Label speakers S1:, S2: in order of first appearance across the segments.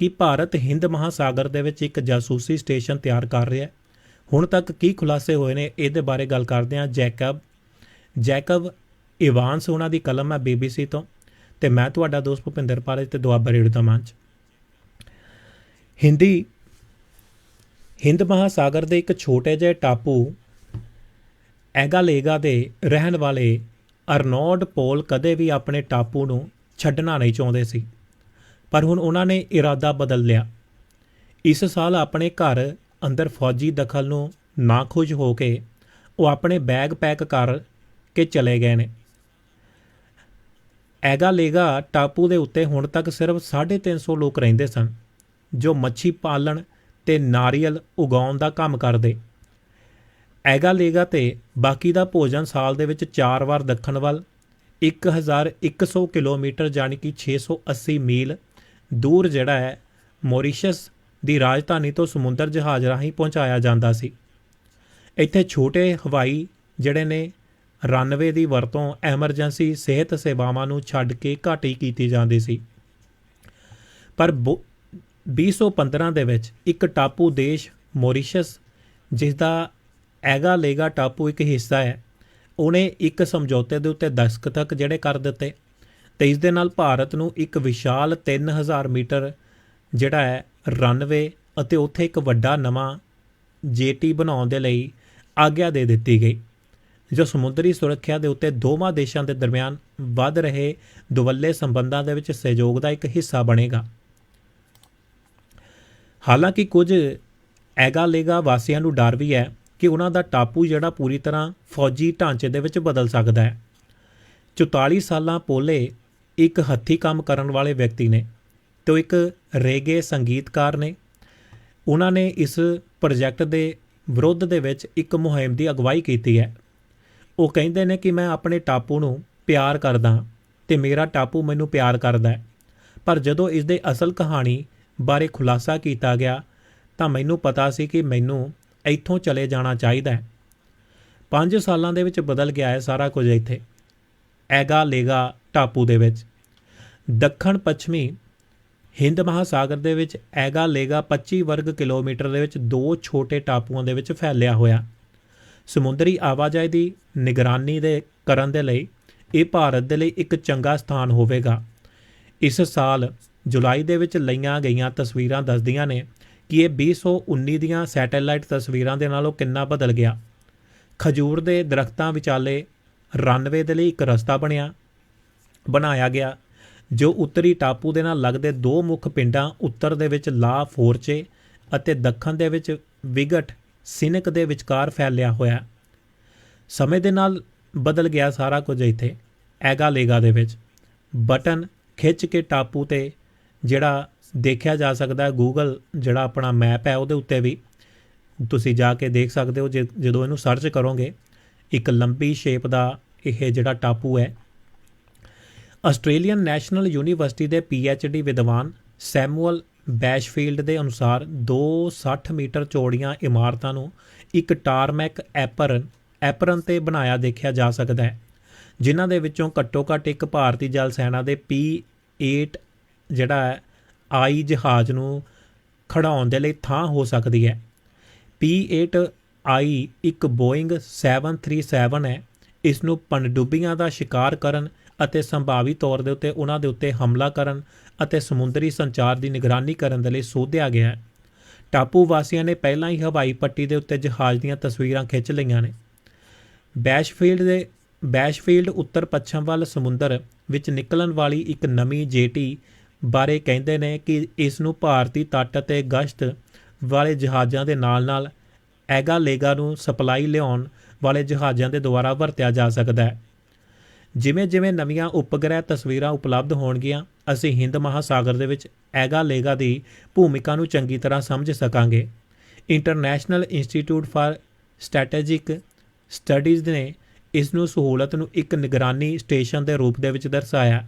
S1: ਕਿ ਭਾਰਤ ਹਿੰਦ ਮਹਾਸਾਗਰ ਦੇ ਵਿੱਚ ਇੱਕ ਜਾਸੂਸੀ ਸਟੇਸ਼ਨ ਤਿਆਰ ਕਰ ਰਿਹਾ ਹੈ। ਹੁਣ ਤੱਕ ਕੀ ਖੁਲਾਸੇ ਹੋਏ ਨੇ ਇਹਦੇ ਬਾਰੇ ਗੱਲ ਕਰਦੇ ਹਾਂ ਜੈਕਬ। ਜੈਕਬ ਇਵਾਨਸ ਉਹਨਾਂ ਦੀ ਕਲਮ ਹੈ BBC ਤੋਂ ਤੇ ਮੈਂ ਤੁਹਾਡਾ ਦੋਸਤ ਭੁਪਿੰਦਰ ਪਾਲੇ ਤੇ ਦੁਆਬਾ ਰੇਡੀਓ ਦਾ ਮੰਚ। ਹਿੰਦੀ, ਹਿੰਦ ਮਹਾਸਾਗਰ ਦੇ ਇੱਕ ਛੋਟੇ ਜਿਹੇ ਟਾਪੂ ਐਗਾਲੇਗਾ ਦੇ ਰਹਿਣ ਵਾਲੇ ਅਰਨੋਡ ਪੋਲ ਕਦੇ ਵੀ ਆਪਣੇ ਟਾਪੂ ਨੂੰ ਛੱਡਣਾ ਨਹੀਂ ਚਾਹੁੰਦੇ ਸੀ। ਪਰ ਹੁਣ ਉਹਨਾਂ ਨੇ ਇਰਾਦਾ ਬਦਲ ਲਿਆ। ਇਸ ਸਾਲ ਆਪਣੇ ਘਰ ਅੰਦਰ ਫੌਜੀ ਦਖਲ ਨੂੰ ਨਾਖੁਸ਼ ਹੋ ਕੇ ਉਹ ਆਪਣੇ ਬੈਗ ਪੈਕ ਕਰ ਕੇ ਚਲੇ ਗਏ ਨੇ। ਐਗਾ ਲੇਗਾ ਟਾਪੂ ਦੇ ਉੱਤੇ ਹੁਣ ਤੱਕ ਸਿਰਫ 350 ਲੋਕ ਰਹਿੰਦੇ ਸਨ, ਜੋ ਮੱਛੀ ਪਾਲਣ ਤੇ ਨਾਰੀਅਲ ਉਗਾਉਣ ਦਾ ਕੰਮ ਕਰਦੇ। ਐਗਾ ਲੇਗਾ ਤੇ ਬਾਕੀ ਦਾ ਭੋਜਨ ਸਾਲ ਦੇ ਵਿੱਚ 4 ਵਾਰ ਦੱਖਣ ਵੱਲ 1100 ਕਿਲੋਮੀਟਰ ਜਾਣੀ ਕਿ 680 ਮੀਲ ਦੂਰ ਜਿਹੜਾ ਹੈ, ਮੌਰੀਸ਼ਸ ਦੀ ਰਾਜਧਾਨੀ ਤੋਂ ਸਮੁੰਦਰ ਜਹਾਜ਼ ਰਾਹੀਂ ਪਹੁੰਚਾਇਆ ਜਾਂਦਾ ਸੀ। ਇੱਥੇ ਛੋਟੇ ਹਵਾਈ ਜਿਹੜੇ ਨੇ, ਰਨਵੇ ਦੀ ਵਰਤੋਂ ਐਮਰਜੈਂਸੀ ਸਿਹਤ ਸੇਵਾਵਾਂ ਨੂੰ ਛੱਡ ਕੇ ਘੱਟ ਹੀ ਕੀਤੀ ਜਾਂਦੀ ਸੀ। ਪਰ ਬੋ- 2015 ਦੇ ਵਿੱਚ ਇੱਕ ਟਾਪੂ ਦੇਸ਼ ਮੌਰੀਸ਼ਸ, ਜਿਸ ਦਾ ਐਗਾਲੇਗਾ ਟਾਪੂ ਇੱਕ ਹਿੱਸਾ ਹੈ, ਉਹਨੇ ਇੱਕ ਸਮਝੌਤੇ ਦੇ ਉੱਤੇ ਦਸਤਖਤ ਜਿਹੜੇ ਕਰ ਦਿੱਤੇ। ਤੇ ਇਸ ਦੇ ਨਾਲ ਭਾਰਤ ਨੂੰ ਇੱਕ ਵਿਸ਼ਾਲ 3000 ਮੀਟਰ ਜਿਹੜਾ ਹੈ ਰਨਵੇ ਅਤੇ ਉੱਥੇ ਇੱਕ ਵੱਡਾ ਨਵਾਂ ਜੇਟੀ ਬਣਾਉਣ ਦੇ ਲਈ ਆਗਿਆ ਦੇ ਦਿੱਤੀ ਗਈ, ਜੋ ਸਮੁੰਦਰੀ ਸੁਰੱਖਿਆ ਦੇ ਉੱਤੇ ਦੋਵਾਂ ਦੇਸ਼ਾਂ ਦੇ ਦਰਮਿਆਨ ਵੱਧ ਰਹੇ ਦੁਵੱਲੇ ਸੰਬੰਧਾਂ ਦੇ ਵਿੱਚ ਸਹਿਯੋਗ ਦਾ ਇੱਕ ਹਿੱਸਾ ਬਣੇਗਾ। ਹਾਲਾਂਕਿ ਕੁਝ ਐਗਾਲੇਗਾ ਵਾਸੀਆਂ ਨੂੰ ਡਰ ਵੀ ਹੈ ਕਿ ਉਹਨਾਂ ਦਾ ਟਾਪੂ ਜਿਹੜਾ ਪੂਰੀ ਤਰ੍ਹਾਂ ਫੌਜੀ ਢਾਂਚੇ ਦੇ ਵਿੱਚ ਬਦਲ ਸਕਦਾ ਹੈ। 44 ਸਾਲਾਂ ਪੋਲੇ ਇੱਕ ਹੱਥੀ ਕੰਮ ਕਰਨ ਵਾਲੇ ਵਿਅਕਤੀ ਨੇ ਤੇ ਉਹ ਇੱਕ ਰੇਗੇ ਸੰਗੀਤਕਾਰ ਨੇ। ਉਹਨਾਂ ਨੇ ਇਸ ਪ੍ਰੋਜੈਕਟ ਦੇ ਵਿਰੁੱਧ ਦੇ ਵਿੱਚ ਇੱਕ ਮੁਹਿੰਮ ਦੀ ਅਗਵਾਈ ਕੀਤੀ ਹੈ। ਉਹ ਕਹਿੰਦੇ ਨੇ ਕਿ ਮੈਂ ਆਪਣੇ ਟਾਪੂ ਨੂੰ ਪਿਆਰ ਕਰਦਾ ਤੇ ਮੇਰਾ ਟਾਪੂ ਮੈਨੂੰ ਪਿਆਰ ਕਰਦਾ ਹੈ। ਪਰ ਜਦੋਂ ਇਸ ਦੇ ਅਸਲ ਕਹਾਣੀ ਬਾਰੇ ਖੁਲਾਸਾ ਕੀਤਾ ਗਿਆ, ਤਾਂ ਮੈਨੂੰ ਪਤਾ ਸੀ ਕਿ ਮੈਨੂੰ ਇੱਥੋਂ ਚਲੇ ਜਾਣਾ ਚਾਹੀਦਾ ਹੈ। 5 ਸਾਲਾਂ ਦੇ ਵਿੱਚ ਬਦਲ ਗਿਆ ਹੈ ਸਾਰਾ ਕੁਝ ਇੱਥੇ। ਐਗਾ ਲੇਗਾ ਟਾਪੂ ਦੇ ਵਿੱਚ। ਦੱਖਣ ਪੱਛਮੀ ਹਿੰਦ ਮਹਾਸਾਗਰ ਦੇ ਵਿੱਚ ਐਗਾ ਲੇਗਾ 25 ਵਰਗ ਕਿਲੋਮੀਟਰ ਦੇ ਵਿੱਚ ਦੋ ਛੋਟੇ ਟਾਪੂਆਂ ਦੇ ਵਿੱਚ ਫੈਲਿਆ ਹੋਇਆ। ਸਮੁੰਦਰੀ ਆਵਾਜਾਈ ਦੀ ਨਿਗਰਾਨੀ ਦੇ ਕਰਨ ਦੇ ਲਈ ਇਹ ਭਾਰਤ ਦੇ ਲਈ ਇੱਕ ਚੰਗਾ ਸਥਾਨ ਹੋਵੇਗਾ। ਇਸ ਸਾਲ ਜੁਲਾਈ ਦੇ ਵਿੱਚ ਲਈਆਂ ਗਈਆਂ ਤਸਵੀਰਾਂ ਦੱਸਦੀਆਂ ਨੇ ਕਿ ਇਹ 2019 ਦੀਆਂ ਸੈਟੇਲਾਈਟ ਤਸਵੀਰਾਂ ਦੇ ਨਾਲੋਂ ਕਿੰਨਾ ਬਦਲ ਗਿਆ। ਖਜੂਰ ਦੇ ਦਰਖਤਾਂ ਵਿਚਾਲੇ ਰਨਵੇ ਦੇ ਲਈ ਇੱਕ ਰਸਤਾ ਬਣਿਆ, ਬਣਾਇਆ ਗਿਆ। ਜੋ ਉੱਤਰੀ ਟਾਪੂ ਦੇ ਨਾਲ ਲੱਗਦੇ ਦੋ ਮੁੱਖ ਪਿੰਡਾਂ, ਉੱਤਰ ਦੇ ਵਿੱਚ ਲਾ ਫੋਰਚੇ ਅਤੇ ਦੱਖਣ ਦੇ ਵਿੱਚ ਵਿਗਟ ਸਿਨਕ ਦੇ ਵਿਚਕਾਰ ਫੈਲਿਆ ਹੋਇਆ। ਸਮੇਂ ਦੇ ਨਾਲ ਬਦਲ ਗਿਆ ਸਾਰਾ ਕੁਝ ਇੱਥੇ ਐਗਾ ਲੇਗਾ ਦੇ ਵਿੱਚ। ਬਟਨ ਖਿੱਚ ਕੇ ਟਾਪੂ ਤੇ, ਜਿਹੜਾ ਦੇਖਿਆ ਜਾ ਸਕਦਾ ਹੈ ਗੂਗਲ ਜਿਹੜਾ ਆਪਣਾ ਮੈਪ ਹੈ, ਉਹਦੇ ਉੱਤੇ ਵੀ। ਤੁਸੀਂ ਜਾ ਕੇ ਦੇਖ ਸਕਦੇ ਹੋ, ਜੇ- ਜਦੋਂ ਇਹਨੂੰ ਸਰਚ ਕਰੋਗੇ, ਇੱਕ ਲੰਬੀ ਸ਼ੇਪ ਦਾ ਇਹ ਜਿਹੜਾ ਟਾਪੂ ਹੈ ਆਸਟ੍ਰੇਲੀਅਨ ਨੈਸ਼ਨਲ ਯੂਨੀਵਰਸਿਟੀ ਦੇ ਡੀ ਵਿਦਵਾਨ ਸੈਮੂਅਲ ਬੈਸ਼ਫੀਲਡ ਦੇ ਅਨੁਸਾਰ ਦੋ 60 ਮੀਟਰ ਚੌੜੀਆਂ ਇਮਾਰਤਾਂ ਨੂੰ ਇੱਕ ਟਾਰਮੈਕ ਐਪਰਨ ਐਪਰਨ ਤੇ ਬਣਾਇਆ ਦੇਖਿਆ ਜਾ ਸਕਦਾ ਹੈ, ਜਿਨ੍ਹਾਂ ਦੇ ਵਿੱਚੋਂ ਘੱਟੋ ਘੱਟ ਇੱਕ ਭਾਰਤੀ ਜਲ ਸੈਨਾ ਦੇ P8 ਜਿਹੜਾ ਹੈ, ਆਈ ਜਹਾਜ਼ ਨੂੰ ਖੜਾਉਣ ਦੇ ਲਈ ਥਾਂ ਹੋ ਸਕਦੀ ਹੈ। P8 ਆਈ ਇੱਕ ਬੋਇੰਗ 737 ਹੈ, ਇਸ ਨੂੰ ਪਣਡੁੱਬੀਆਂ ਦਾ ਸ਼ਿਕਾਰ ਕਰਨ ਅਤੇ ਸੰਭਾਵੀ ਤੌਰ ਦੇ ਉੱਤੇ ਉਹਨਾਂ ਦੇ ਉੱਤੇ ਹਮਲਾ ਕਰਨ ਅਤੇ ਸਮੁੰਦਰੀ ਸੰਚਾਰ ਦੀ ਨਿਗਰਾਨੀ ਕਰਨ ਦੇ ਲਈ ਸੋਧਿਆ ਗਿਆ ਹੈ। ਟਾਪੂ ਵਾਸੀਆਂ ਨੇ ਪਹਿਲਾਂ ਹੀ ਹਵਾਈ ਪੱਟੀ ਦੇ ਉੱਤੇ ਜਹਾਜ਼ ਦੀਆਂ ਤਸਵੀਰਾਂ ਖਿੱਚ ਲਈਆਂ ਨੇ। ਬੈਸ਼ਫੀਲਡ ਦੇ ਬੈਸ਼ਫੀਲਡ ਉੱਤਰ ਪੱਛਮ ਵੱਲ ਸਮੁੰਦਰ ਵਿੱਚ ਨਿਕਲਣ ਵਾਲੀ ਇੱਕ ਨਵੀਂ ਜੇਟੀ ਬਾਰੇ ਕਹਿੰਦੇ ਨੇ ਕਿ ਇਸ ਨੂੰ ਭਾਰਤੀ ਤੱਟ ਅਤੇ ਗਸ਼ਤ ਵਾਲੇ ਜਹਾਜ਼ਾਂ ਦੇ ਨਾਲ-ਨਾਲ ਐਗਾ ਲੇਗਾ ਨੂੰ ਸਪਲਾਈ ਲਿਆਉਣ ਵਾਲੇ ਜਹਾਜ਼ਾਂ ਦੇ ਦੁਆਰਾ ਵਰਤਿਆ ਜਾ ਸਕਦਾ ਹੈ। ਜਿਵੇਂ ਜਿਵੇਂ ਨਵੀਆਂ ਉਪਗ੍ਰਹਿ ਤਸਵੀਰਾਂ ਉਪਲਬਧ ਹੋਣਗੀਆਂ, ਅਸੀਂ ਹਿੰਦ ਮਹਾਸਾਗਰ ਦੇ ਵਿੱਚ ਐਗਾ ਲੇਗਾ ਦੀ ਭੂਮਿਕਾ ਨੂੰ ਚੰਗੀ ਤਰ੍ਹਾਂ ਸਮਝ ਸਕਾਂਗੇ। International Institute for Strategic Studies ਨੇ ਇਸ ਨੂੰ ਸਹੂਲਤ ਨੂੰ ਇੱਕ ਨਿਗਰਾਨੀ ਸਟੇਸ਼ਨ ਦੇ ਰੂਪ ਦੇ ਵਿੱਚ ਦਰਸਾਇਆ।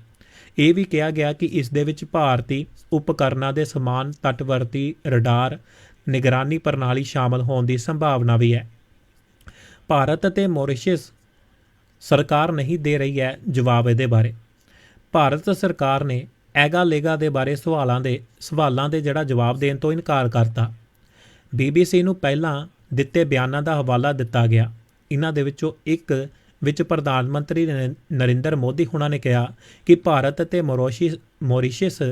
S1: ਇਹ ਵੀ ਕਿਹਾ ਗਿਆ ਕਿ ਇਸ ਦੇ ਵਿੱਚ ਭਾਰਤੀ ਉਪਕਰਨਾਂ ਦੇ ਸਮਾਨ, ਤਟਵਰਤੀ ਰਡਾਰ, ਨਿਗਰਾਨੀ ਪ੍ਰਣਾਲੀ ਸ਼ਾਮਲ ਹੋਣ ਦੀ ਸੰਭਾਵਨਾ ਵੀ ਹੈ। ਭਾਰਤ ਅਤੇ ਮੌਰੀਸ਼ੀਅਸ ਸਰਕਾਰ ਨਹੀਂ ਦੇ ਰਹੀ ਹੈ ਜਵਾਬ ਇਹਦੇ ਬਾਰੇ। ਭਾਰਤ ਸਰਕਾਰ ਨੇ ਐਗਾ ਲੇਗਾ ਦੇ ਬਾਰੇ ਸਵਾਲਾਂ ਦੇ ਸਵਾਲਾਂ ਦੇ ਜਿਹੜਾ ਜਵਾਬ ਦੇਣ ਤੋਂ ਇਨਕਾਰ ਕਰਤਾ। BBC ਨੂੰ ਪਹਿਲਾਂ ਦਿੱਤੇ ਬਿਆਨਾਂ ਦਾ ਹਵਾਲਾ ਦਿੱਤਾ ਗਿਆ। ਇਹਨਾਂ ਦੇ ਵਿੱਚੋਂ ਇੱਕ ਵਿੱਚ ਪ੍ਰਧਾਨ ਮੰਤਰੀ ਨਰਿੰਦਰ ਮੋਦੀ ਹੁਣਾਂ ਨੇ ਕਿਹਾ ਕਿ ਭਾਰਤ ਅਤੇ ਮੋਰੋਸ਼ੀ, ਮੌਰੀਸ਼ੀਅਸ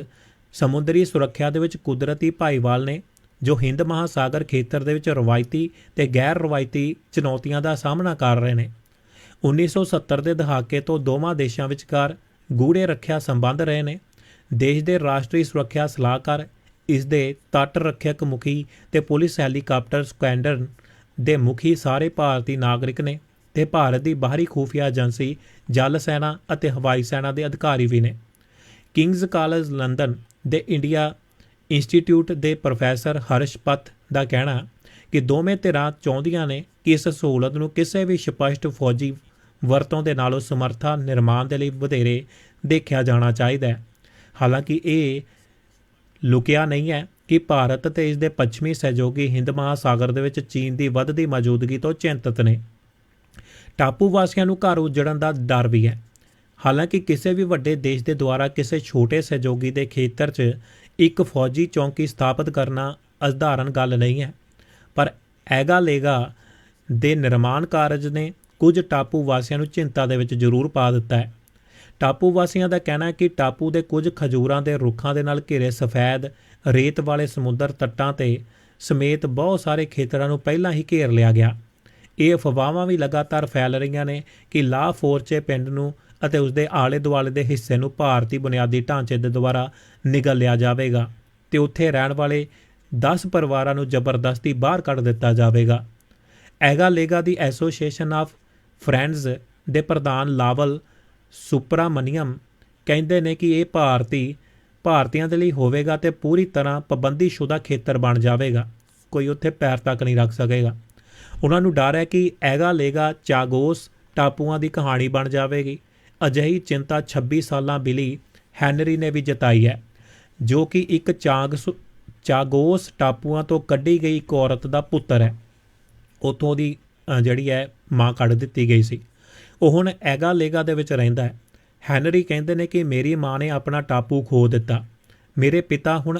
S1: ਸਮੁੰਦਰੀ ਸੁਰੱਖਿਆ ਦੇ ਵਿੱਚ ਕੁਦਰਤੀ ਭਾਈਵਾਲ ਨੇ, ਜੋ ਹਿੰਦ ਮਹਾਸਾਗਰ ਖੇਤਰ ਦੇ ਵਿੱਚ ਰਵਾਇਤੀ ਤੇ ਗੈਰ ਰਵਾਇਤੀ ਚੁਣੌਤੀਆਂ ਦਾ ਸਾਹਮਣਾ ਕਰ ਰਹੇ ਨੇ। 1970 ਦੇ ਦਹਾਕੇ ਤੋਂ ਦੋਵਾਂ ਦੇਸ਼ਾਂ ਵਿਚਕਾਰ ਗੂੜੇ ਰੱਖਿਆ ਸੰਬੰਧ ਰਹੇ ਨੇ। ਦੇਸ਼ ਦੇ ਰਾਸ਼ਟਰੀ ਸੁਰੱਖਿਆ ਸਲਾਹਕਾਰ, ਇਸ ਦੇ ਤੱਟ ਰੱਖਿਅਕ ਮੁਖੀ ਤੇ ਪੁਲਿਸ ਹੈਲੀਕਾਪਟਰ ਸਕੁਐਡਰਨ ਦੇ ਮੁਖੀ ਸਾਰੇ ਭਾਰਤੀ ਨਾਗਰਿਕ ਨੇ ਤੇ ਭਾਰਤ ਦੀ ਬਾਹਰੀ ਖੂਫੀਆ ਏਜੰਸੀ, ਜਲ ਸੈਨਾ ਅਤੇ ਹਵਾਈ ਸੈਨਾ ਦੇ ਅਧਿਕਾਰੀ ਵੀ ਨੇ। ਕਿੰਗਜ਼ ਕਾਲਜ ਲੰਡਨ ਦੇ ਇੰਡੀਆ ਇੰਸਟੀਚਿਊਟ ਦੇ ਪ੍ਰੋਫੈਸਰ ਹਰਸ਼ਪਤ ਦਾ ਕਹਿਣਾ ਕਿ ਦੋਵੇਂ ਧਿਰਾਂ ਚਾਹੁੰਦੀਆਂ ਨੇ ਕਿ ਇਸ ਸਹੂਲਤ ਨੂੰ ਕਿਸੇ ਵੀ ਸਪਸ਼ਟ ਫੌਜੀ ਵਰਤੋਂ ਦੇ ਨਾਲੋਂ ਸਮਰੱਥਾ ਨਿਰਮਾਣ ਦੇ ਲਈ ਵਧੇਰੇ ਦੇਖਿਆ ਜਾਣਾ ਚਾਹੀਦਾ ਹੈ। ਹਾਲਾਂਕਿ ਇਹ ਲੁਕਿਆ ਨਹੀਂ ਹੈ ਕਿ ਭਾਰਤ ਤੇ ਇਸ ਦੇ ਪੱਛਮੀ ਸਹਿਯੋਗੀ ਹਿੰਦ ਮਹਾਸਾਗਰ ਦੇ ਵਿੱਚ ਚੀਨ ਦੀ ਵੱਧਦੀ ਮੌਜੂਦਗੀ ਤੋਂ ਚਿੰਤਤ ਨੇ। ਟਾਪੂ ਵਾਸੀਆਂ ਨੂੰ ਘਰ ਉਜੜਨ ਦਾ ਡਰ ਵੀ ਹੈ। ਹਾਲਾਂਕਿ ਕਿਸੇ ਵੀ ਵੱਡੇ ਦੇਸ਼ ਦੇ ਦੁਆਰਾ ਕਿਸੇ ਛੋਟੇ ਸਹਿਯੋਗੀ ਦੇ ਖੇਤਰ 'ਚ ਇੱਕ ਫੌਜੀ ਚੌਂਕੀ ਸਥਾਪਿਤ ਕਰਨਾ ਅਸਧਾਰਨ ਗੱਲ ਨਹੀਂ ਹੈ। ਪਰ ਐਗਾ ਲੇਗਾ ਦੇ ਨਿਰਮਾਣ ਕਾਰਜ ਨੇ ਕੁਝ ਟਾਪੂ ਵਾਸੀਆਂ ਨੂੰ ਚਿੰਤਾ ਦੇ ਵਿੱਚ ਜ਼ਰੂਰ ਪਾ ਦਿੱਤਾ ਹੈ। ਟਾਪੂ ਵਾਸੀਆਂ ਦਾ ਕਹਿਣਾ ਹੈ ਕਿ ਟਾਪੂ ਦੇ ਕੁਝ ਖਜੂਰਾਂ ਦੇ ਰੁੱਖਾਂ ਦੇ ਨਾਲ ਘਿਰੇ ਸਫੈਦ, ਰੇਤ ਵਾਲੇ ਸਮੁੰਦਰ ਤੱਟਾਂ ਤੇ ਸਮੇਤ ਬਹੁਤ ਸਾਰੇ ਖੇਤਰਾਂ ਨੂੰ ਪਹਿਲਾਂ ਹੀ ਘੇਰ ਲਿਆ ਗਿਆ। ਇਹ ਅਫਵਾਹਾਂ ਵੀ ਲਗਾਤਾਰ ਫੈਲ ਰਹੀਆਂ ਨੇ ਕਿ ਲਾ ਫੋਰਚੇ ਪਿੰਡ ਨੂੰ ਅਤੇ ਉਸ ਦੇ ਆਲੇ ਦੁਆਲੇ ਦੇ ਹਿੱਸੇ ਨੂੰ ਭਾਰਤੀ ਬੁਨਿਆਦੀ ਢਾਂਚੇ ਦੇ ਦੁਆਰਾ ਨਿਗਲ ਲਿਆ ਜਾਵੇਗਾ ਤੇ ਉੱਥੇ ਰਹਿਣ ਵਾਲੇ 10 ਪਰਿਵਾਰਾਂ ਨੂੰ ਜ਼ਬਰਦਸਤੀ ਬਾਹਰ ਕੱਢ ਦਿੱਤਾ ਜਾਵੇਗਾ। ਐਗਾ ਲੇਗਾ ਦੀ ਐਸੋਸੀਏਸ਼ਨ ਆਫ ਫਰੈਂਡਸ ਦੇ ਪ੍ਰਧਾਨ ਲਾਵਲ ਸੁਪਰਾਮਨੀਅਮ ਕਹਿੰਦੇ ਨੇ ਕਿ ਇਹ ਭਾਰਤੀ, ਭਾਰਤੀਆਂ ਦੇ ਲਈ ਹੋਵੇਗਾ ਤੇ ਪੂਰੀ ਤਰ੍ਹਾਂ ਪਾਬੰਦੀਸ਼ੁਦਾ ਖੇਤਰ ਬਣ ਜਾਵੇਗਾ। ਕੋਈ ਉੱਥੇ ਪੈਰ ਤੱਕ ਨਹੀਂ ਰੱਖ ਸਕੇਗਾ। ਉਹਨਾਂ ਨੂੰ ਡਰ ਹੈ ਕਿ ਐਗਾ ਲੇਗਾ ਚਾਗੋਸ ਟਾਪੂਆਂ ਦੀ ਕਹਾਣੀ ਬਣ ਜਾਵੇਗੀ। ਅਜਿਹੀ ਚਿੰਤਾ 26 ਸਾਲਾਂ ਬਿਲੀ ਹੈਨਰੀ ਨੇ ਵੀ ਜਤਾਈ ਹੈ, ਜੋ ਕਿ ਇੱਕ ਚਾਗ ਚਾਗੋਸ ਟਾਪੂਆਂ ਤੋਂ ਕੱਢੀ ਗਈ ਇੱਕ ਔਰਤ ਦਾ ਪੁੱਤਰ ਹੈ। ਉਥੋਂ ਦੀ ਜਿਹੜੀ ਹੈ ਮਾਂ ਕੱਢ ਦਿੱਤੀ ਗਈ ਸੀ। ਉਹ ਹੁਣ ਐਗਾ ਲੇਗਾ ਦੇ ਵਿੱਚ ਰਹਿੰਦਾ ਹੈ। ਹੈਨਰੀ ਕਹਿੰਦੇ ਨੇ ਕਿ ਮੇਰੀ ਮਾਂ ਨੇ ਆਪਣਾ ਟਾਪੂ ਖੋ ਦਿੱਤਾ। ਮੇਰੇ ਪਿਤਾ ਹੁਣ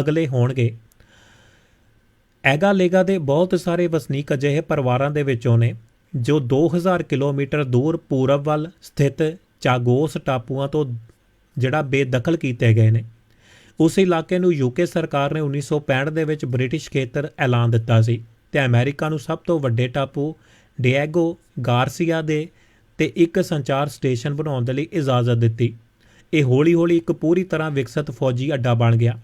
S1: ਅਗਲੇ ਹੋਣਗੇ। ਐਗਾ ਲੇਗਾ ਦੇ ਬਹੁਤ ਸਾਰੇ ਵਸਨੀਕ ਅਜਿਹੇ ਪਰਿਵਾਰਾਂ ਦੇ ਵਿੱਚੋਂ ਨੇ, ਜੋ 2000 ਕਿਲੋਮੀਟਰ ਦੂਰ ਪੂਰਬ ਵੱਲ ਸਥਿਤ ਚਾਗੋਸ ਟਾਪੂਆਂ ਤੋਂ ਜਿਹੜਾ ਬੇਦਖਲ ਕੀਤੇ ਗਏ ਨੇ। ਉਸ ਇਲਾਕੇ ਨੂੰ ਯੂਕੇ ਸਰਕਾਰ ਨੇ 1965 ਦੇ ਵਿੱਚ ਬ੍ਰਿਟਿਸ਼ ਖੇਤਰ ਐਲਾਨ ਦਿੱਤਾ ਸੀ। ਤੇ ਅਮਰੀਕਾ ਨੂੰ ਸਭ ਤੋਂ ਵੱਡੇ ਟਾਪੂ ਡਿਏਗੋ ਗਾਰਸੀਆ ਦੇ ਤੇ ਇੱਕ ਸੰਚਾਰ ਸਟੇਸ਼ਨ ਬਣਾਉਣ ਦੇ ਲਈ ਇਜਾਜ਼ਤ ਦਿੱਤੀ। ਇਹ ਹੌਲੀ-ਹੌਲੀ ਇੱਕ ਪੂਰੀ ਤਰ੍ਹਾਂ ਵਿਕਸਿਤ ਫੌਜੀ ਅੱਡਾ ਬਣ ਗਿਆ।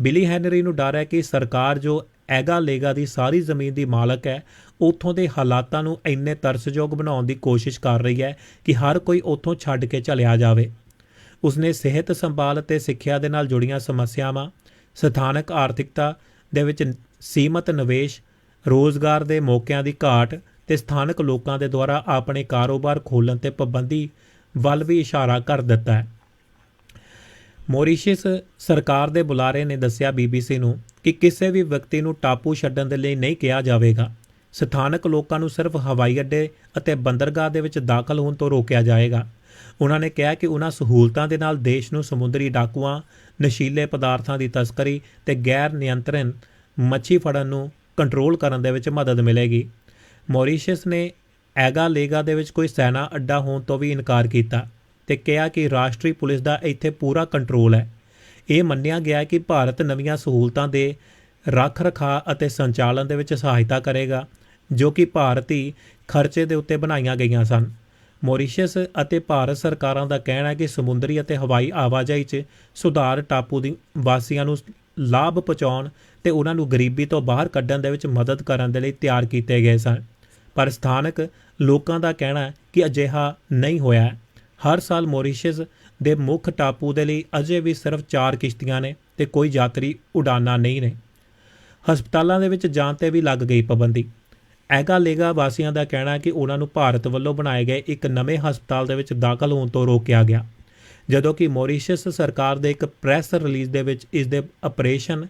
S1: ਬਿਲੀ ਹੈਨਰੀ ਨੂੰ ਡਰ ਹੈ ਕਿ ਸਰਕਾਰ ਜੋ ਐਗਾ ਲੇਗਾ ਦੀ ਸਾਰੀ ਜ਼ਮੀਨ ਦੀ ਮਾਲਕ ਹੈ, ਉੱਥੋਂ ਦੇ ਹਾਲਾਤਾਂ ਨੂੰ ਇੰਨੇ ਤਰਸਯੋਗ ਬਣਾਉਣ ਦੀ ਕੋਸ਼ਿਸ਼ ਕਰ ਰਹੀ ਹੈ ਕਿ ਹਰ ਕੋਈ ਉੱਥੋਂ ਛੱਡ ਕੇ ਚਲਿਆ ਜਾਵੇ। ਉਸਨੇ ਸਿਹਤ ਸੰਭਾਲ ਅਤੇ ਸਿੱਖਿਆ ਦੇ ਨਾਲ ਜੁੜੀਆਂ ਸਮੱਸਿਆਵਾਂ, ਸਥਾਨਕ ਆਰਥਿਕਤਾ ਦੇ ਵਿੱਚ ਸੀਮਤ ਨਿਵੇਸ਼ ਰੋਜ਼ਗਾਰ ਦੇ ਮੌਕਿਆਂ ਦੀ ਘਾਟ ਤੇ ਸਥਾਨਕ ਲੋਕਾਂ ਦੇ ਦੁਆਰਾ ਆਪਣੇ ਕਾਰੋਬਾਰ ਖੋਲ੍ਹਣ ਤੇ ਪਾਬੰਦੀ ਵੱਲ ਵੀ ਇਸ਼ਾਰਾ ਕਰ ਦਿੱਤਾ ਹੈ। ਮੌਰੀਸ਼ੀਅਸ ਸਰਕਾਰ ਦੇ ਬੁਲਾਰੇ ਨੇ ਦੱਸਿਆ BBC ਨੂੰ ਕਿ ਕਿਸੇ ਵੀ ਵਿਅਕਤੀ ਨੂੰ ਟਾਪੂ ਛੱਡਣ ਦੇ ਲਈ ਨਹੀਂ ਕਿਹਾ ਜਾਵੇਗਾ। ਸਥਾਨਕ ਲੋਕਾਂ ਨੂੰ ਸਿਰਫ ਹਵਾਈ ਅੱਡੇ ਅਤੇ ਬੰਦਰਗਾਹ ਦੇ ਵਿੱਚ ਦਾਖਲ ਹੋਣ ਤੋਂ ਰੋਕਿਆ ਜਾਏਗਾ। ਉਹਨਾਂ ਨੇ ਕਿਹਾ ਕਿ ਉਹਨਾਂ ਸਹੂਲਤਾਂ ਦੇ ਨਾਲ ਦੇਸ਼ ਨੂੰ ਸਮੁੰਦਰੀ ਡਾਕੂਆਂ, ਨਸ਼ੀਲੇ ਪਦਾਰਥਾਂ ਦੀ ਤਸਕਰੀ ਤੇ ਗੈਰ ਨਿਯੰਤਰਣ ਮੱਛੀ ਫੜਨ ਨੂੰ ਕੰਟਰੋਲ ਕਰਨ ਦੇ ਵਿੱਚ ਮਦਦ ਮਿਲੇਗੀ। ਮੌਰੀਸ਼ੀਅਸ ਨੇ ਐਗਾ ਲੇਗਾ ਦੇ ਵਿੱਚ ਕੋਈ ਸੈਨਾ ਅੱਡਾ ਹੋਣ ਤੋਂ ਵੀ ਇਨਕਾਰ ਕੀਤਾ ਤੇ ਕਿਹਾ ਕਿ ਰਾਸ਼ਟਰੀ ਪੁਲਿਸ ਦਾ ਇੱਥੇ ਪੂਰਾ ਕੰਟਰੋਲ ਹੈ। ਇਹ ਮੰਨਿਆ ਗਿਆ ਕਿ ਭਾਰਤ ਨਵੀਆਂ ਸਹੂਲਤਾਂ ਦੇ ਰੱਖ ਰਖਾਅ ਅਤੇ ਸੰਚਾਲਨ ਦੇ ਵਿੱਚ ਸਹਾਇਤਾ ਕਰੇਗਾ, ਜੋ ਕਿ ਭਾਰਤੀ ਖਰਚੇ ਦੇ ਉੱਤੇ ਬਣਾਈਆਂ ਗਈਆਂ ਸਨ। ਮੌਰੀਸ਼ੀਅਸ ਅਤੇ ਭਾਰਤ ਸਰਕਾਰਾਂ ਦਾ ਕਹਿਣਾ ਹੈ ਕਿ ਸਮੁੰਦਰੀ ਅਤੇ ਹਵਾਈ ਆਵਾਜਾਈ 'ਚ ਸੁਧਾਰ ਟਾਪੂ ਦੀ ਵਾਸੀਆਂ ਨੂੰ ਲਾਭ ਪਹੁੰਚਾਉਣ ਤੇ ਉਹਨਾਂ ਨੂੰ ਗਰੀਬੀ ਤੋਂ ਬਾਹਰ ਕੱਢਣ ਦੇ ਵਿੱਚ ਮਦਦ ਕਰਨ ਦੇ ਲਈ ਤਿਆਰ ਕੀਤੇ ਗਏ ਸਨ। ਪਰ ਸਥਾਨਕ ਲੋਕਾਂ ਦਾ ਕਹਿਣਾ ਹੈ ਕਿ ਅਜਿਹਾ ਨਹੀਂ ਹੋਇਆ ਹਰ ਸਾਲ ਮੌਰੀਸ਼ੀਅਸ ਦੇ ਮੁੱਖ ਟਾਪੂ ਦੇ ਲਈ ਅਜੇ ਵੀ ਸਿਰਫ 4 ਕਿਸ਼ਤੀਆਂ ਨੇ ਤੇ ਕੋਈ ਯਾਤਰੀ ਉਡਾਨਾਂ ਨਹੀਂ ਨੇ। ਹਸਪਤਾਲਾਂ ਦੇ ਵਿੱਚ ਜਾਣ ਤੇ ਵੀ ਲੱਗ ਗਈ ਪਾਬੰਦੀ। ਐਗਾ ਲੇਗਾ ਵਾਸੀਆਂ ਦਾ ਕਹਿਣਾ ਕਿ ਉਹਨਾਂ ਨੂੰ ਭਾਰਤ ਵੱਲੋਂ ਬਣਾਏ ਗਏ ਇੱਕ ਨਵੇਂ ਹਸਪਤਾਲ ਦੇ ਵਿੱਚ ਦਾਖਲ ਹੋਣ ਤੋਂ ਰੋਕਿਆ ਗਿਆ। ਜਦੋਂ ਕਿ ਮੌਰੀਸ਼ੀਅਸ ਸਰਕਾਰ ਦੇ ਇੱਕ ਪ੍ਰੈਸ ਰਿਲੀਜ਼ ਦੇ ਵਿੱਚ ਇਸ ਦੇ ਆਪਰੇਸ਼ਨ,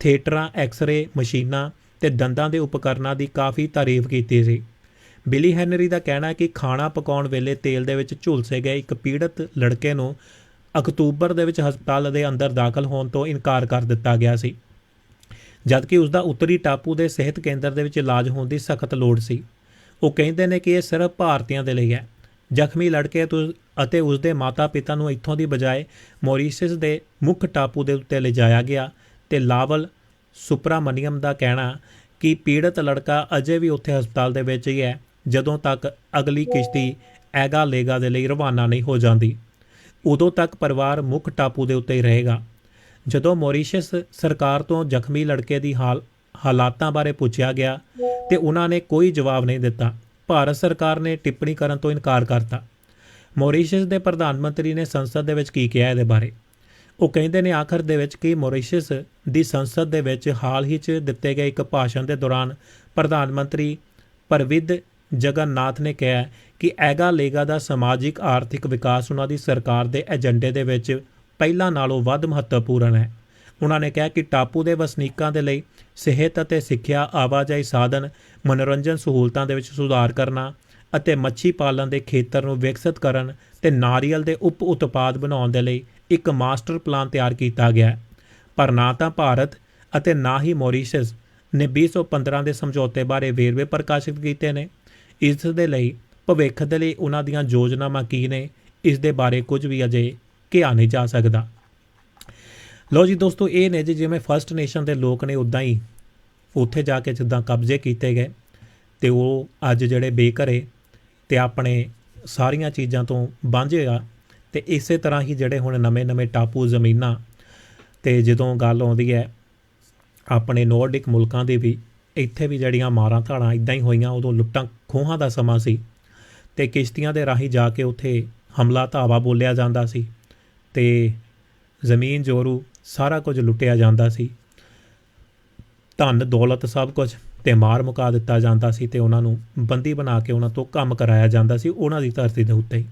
S1: ਥੀਏਟਰਾਂ, ਐਕਸ-ਰੇ, ਮਸ਼ੀਨਾਂ ਤੇ ਦੰਦਾਂ ਦੇ ਉਪਕਰਨਾਂ ਦੀ ਕਾਫੀ ਤਾਰੀਫ ਕੀਤੀ ਸੀ। ਬਿਲੀ ਹੈਨਰੀ ਦਾ ਕਹਿਣਾ ਹੈ ਕਿ ਖਾਣਾ ਪਕਾਉਣ ਵੇਲੇ ਤੇਲ ਦੇ ਵਿੱਚ ਝੁਲਸੇ ਗਏ ਇੱਕ ਪੀੜਤ ਲੜਕੇ ਨੂੰ ਅਕਤੂਬਰ ਦੇ ਵਿੱਚ ਹਸਪਤਾਲ ਦੇ ਅੰਦਰ ਦਾਖਲ ਹੋਣ ਤੋਂ ਇਨਕਾਰ ਕਰ ਦਿੱਤਾ ਗਿਆ ਸੀ। ਜਦਕਿ ਉਸ ਦਾ ਉੱਤਰੀ ਟਾਪੂ ਦੇ ਸਿਹਤ ਕੇਂਦਰ ਦੇ ਵਿੱਚ ਇਲਾਜ ਹੋਣ ਦੀ ਸਖਤ ਲੋੜ ਸੀ। ਉਹ ਕਹਿੰਦੇ ਨੇ ਕਿ ਇਹ ਸਿਰਫ ਭਾਰਤੀਆਂ ਦੇ ਲਈ ਹੈ। ਜ਼ਖਮੀ ਲੜਕੇ ਤੋਂ ਅਤੇ ਉਸ ਦੇ ਮਾਤਾ-ਪਿਤਾ ਨੂੰ ਇੱਥੋਂ ਦੀ ਬਜਾਏ ਮੌਰੀਸ਼ਸ ਦੇ ਮੁੱਖ ਟਾਪੂ ਦੇ ਉੱਤੇ ਲਿਜਾਇਆ ਗਿਆ ਤੇ ਲਾਵਲ ਸੁਪਰਾਮਨੀਅਮ ਦਾ ਕਹਿਣਾ ਕਿ ਪੀੜਤ ਲੜਕਾ ਅਜੇ ਵੀ ਉੱਥੇ ਹਸਪਤਾਲ ਦੇ ਵਿੱਚ ਹੀ ਹੈ, ਜਦੋਂ ਤੱਕ ਅਗਲੀ ਕਿਸ਼ਤੀ ਐਗਾ ਲੇਗਾ ਦੇ ਲਈ ਰਵਾਨਾ ਨਹੀਂ ਹੋ ਜਾਂਦੀ। ਉਦੋਂ ਤੱਕ ਪਰਿਵਾਰ ਮੁੱਖ ਟਾਪੂ ਦੇ ਉੱਤੇ ਹੀ ਰਹੇਗਾ। ਜਦੋਂ ਮੌਰੀਸ਼ਸ ਸਰਕਾਰ ਤੋਂ ਜ਼ਖਮੀ ਲੜਕੇ ਦੀ ਹਾਲ ਹਾਲਾਤਾਂ ਬਾਰੇ ਪੁੱਛਿਆ ਗਿਆ ਤੇ ਉਹਨਾਂ ਨੇ ਕੋਈ ਜਵਾਬ ਨਹੀਂ ਦਿੱਤਾ। ਭਾਰਤ ਸਰਕਾਰ ਨੇ ਟਿੱਪਣੀ ਕਰਨ ਤੋਂ ਇਨਕਾਰ ਕਰਤਾ। ਮੌਰੀਸ਼ਸ ਦੇ ਪ੍ਰਧਾਨ ਮੰਤਰੀ ਨੇ ਸੰਸਦ ਦੇ ਵਿੱਚ ਕੀ ਕਿਹਾ ਇਹਦੇ ਬਾਰੇ? ਉਹ ਕਹਿੰਦੇ ਨੇ ਆਖਰ ਦੇ ਵਿੱਚ ਕਿ ਮੌਰੀਸ਼ਸ ਦੀ ਸੰਸਦ ਦੇ ਵਿੱਚ ਹਾਲ ਹੀ 'ਚ ਦਿੱਤੇ ਗਏ ਇੱਕ ਭਾਸ਼ਣ ਦੇ ਦੌਰਾਨ ਪ੍ਰਧਾਨ ਮੰਤਰੀ ਪ੍ਰਵਿਦ ਜਗਨਨਾਥ ਨੇ ਕਿਹਾ ਕਿ ਐਗਾ ਲੇਗਾ ਦਾ ਸਮਾਜਿਕ ਆਰਥਿਕ ਵਿਕਾਸ ਉਹਨਾਂ ਦੀ ਸਰਕਾਰ ਦੇ ਏਜੰਡੇ ਦੇ ਵਿੱਚ ਪਹਿਲਾਂ ਨਾਲੋਂ ਵੱਧ ਮਹੱਤਵਪੂਰਨ ਹੈ। ਉਹਨਾਂ ਨੇ ਕਿਹਾ ਕਿ ਟਾਪੂ ਦੇ ਵਸਨੀਕਾਂ ਦੇ ਲਈ ਸਿਹਤ ਅਤੇ ਸਿੱਖਿਆ ਆਵਾਜਾਈ ਸਾਧਨ, ਮਨੋਰੰਜਨ ਸਹੂਲਤਾਂ ਦੇ ਵਿੱਚ ਸੁਧਾਰ ਕਰਨਾ ਅਤੇ ਮੱਛੀ ਪਾਲਣ ਦੇ ਖੇਤਰ ਨੂੰ ਵਿਕਸਿਤ ਕਰਨ ਤੇ ਨਾਰੀਅਲ ਦੇ ਉਪ ਉਤਪਾਦ ਬਣਾਉਣ ਦੇ ਲਈ ਇੱਕ ਮਾਸਟਰ ਪਲਾਨ ਤਿਆਰ ਕੀਤਾ ਗਿਆ ਹੈ। ਪਰ ਨਾ ਤਾਂ ਭਾਰਤ ਅਤੇ ਨਾ ਹੀ ਮੌਰੀਸ਼ਸ ਨੇ 2015 ਦੇ ਸਮਝੌਤੇ ਬਾਰੇ ਵੇਰਵੇ ਪ੍ਰਕਾਸ਼ਿਤ ਕੀਤੇ ਨੇ। ਇਸ ਦੇ ਲਈ ਭਵਿੱਖ ਦੇ ਲਈ ਉਹਨਾਂ ਦੀਆਂ ਯੋਜਨਾਵਾਂ ਕੀ ਨੇ, ਇਸ ਦੇ ਬਾਰੇ ਕੁਝ ਵੀ ਅਜੇ ਕਿਹਾ ਨਹੀਂ ਜਾ ਸਕਦਾ। ਲਓ ਜੀ ਦੋਸਤੋ, ਇਹ ਨੇ ਜੀ ਜਿਵੇਂ ਫਰਸਟ ਨੇਸ਼ਨ ਦੇ ਲੋਕ ਨੇ ਉਦਾਂ ਹੀ ਉੱਥੇ ਜਾ ਕੇ ਜਿੱਦਾਂ ਕਬਜ਼ੇ ਕੀਤੇ ਗਏ ਤੇ ਉਹ ਅੱਜ ਜਿਹੜੇ ਬੇਘਰੇ ਤੇ ਆਪਣੇ ਸਾਰੀਆਂ ਚੀਜ਼ਾਂ ਤੋਂ ਵਾਂਝੇ ਆ ਤੇ ਇਸੇ ਤਰ੍ਹਾਂ ਹੀ ਜਿਹੜੇ ਹੁਣ ਨਵੇਂ-ਨਵੇਂ ਟਾਪੂ, ਜ਼ਮੀਨਾਂ ਤੇ ਜਦੋਂ ਗੱਲ ਆਉਂਦੀ ਹੈ, ਆਪਣੇ ਨੋਰਡਿਕ ਮੁਲਕਾਂ ਦੀ ਵੀ, ਇੱਥੇ ਵੀ ਜਿਹੜੀਆਂ ਮਾਰਾਂ ਧਾੜਾਂ ਇਦਾਂ ਹੀ ਹੋਈਆਂ, ਉਦੋਂ ਲੁੱਟਾਂ ਖੋਹਾਂ ਦਾ ਸਮਾਂ ਸੀ ਤੇ ਕਿਸ਼ਤੀਆਂ ਦੇ ਰਾਹੀਂ ਜਾ ਕੇ ਉੱਥੇ ਹਮਲਾ ਧਾਵਾ ਬੋਲਿਆ ਜਾਂਦਾ ਸੀ ਤੇ ਜ਼ਮੀਨ ਜੋਰੂ ਸਾਰਾ ਕੁਝ ਲੁੱਟਿਆ ਜਾਂਦਾ ਸੀ। ਧਨ, ਦੌਲਤ ਸਭ ਕੁਝ ਤੇ ਮਾਰ ਮੁਕਾ ਦਿੱਤਾ ਜਾਂਦਾ ਸੀ ਤੇ ਉਹਨਾਂ ਨੂੰ ਬੰਦੀ ਬਣਾ ਕੇ ਉਹਨਾਂ ਤੋਂ ਕੰਮ ਕਰਾਇਆ ਜਾਂਦਾ ਸੀ ਉਹਨਾਂ ਦੀ ਧਰਤੀ ਦੇ ਉੱਤੇ ਹੀ।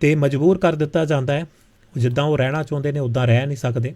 S1: ਤੇ ਮਜਬੂਰ ਕਰ ਦਿੱਤਾ ਜਾਂਦਾ ਹੈ। ਜਿੱਦਾਂ ਉਹ ਰਹਿਣਾ ਚਾਹੁੰਦੇ ਨੇ ਉਦਾਂ ਰਹਿ ਨਹੀਂ ਸਕਦੇ।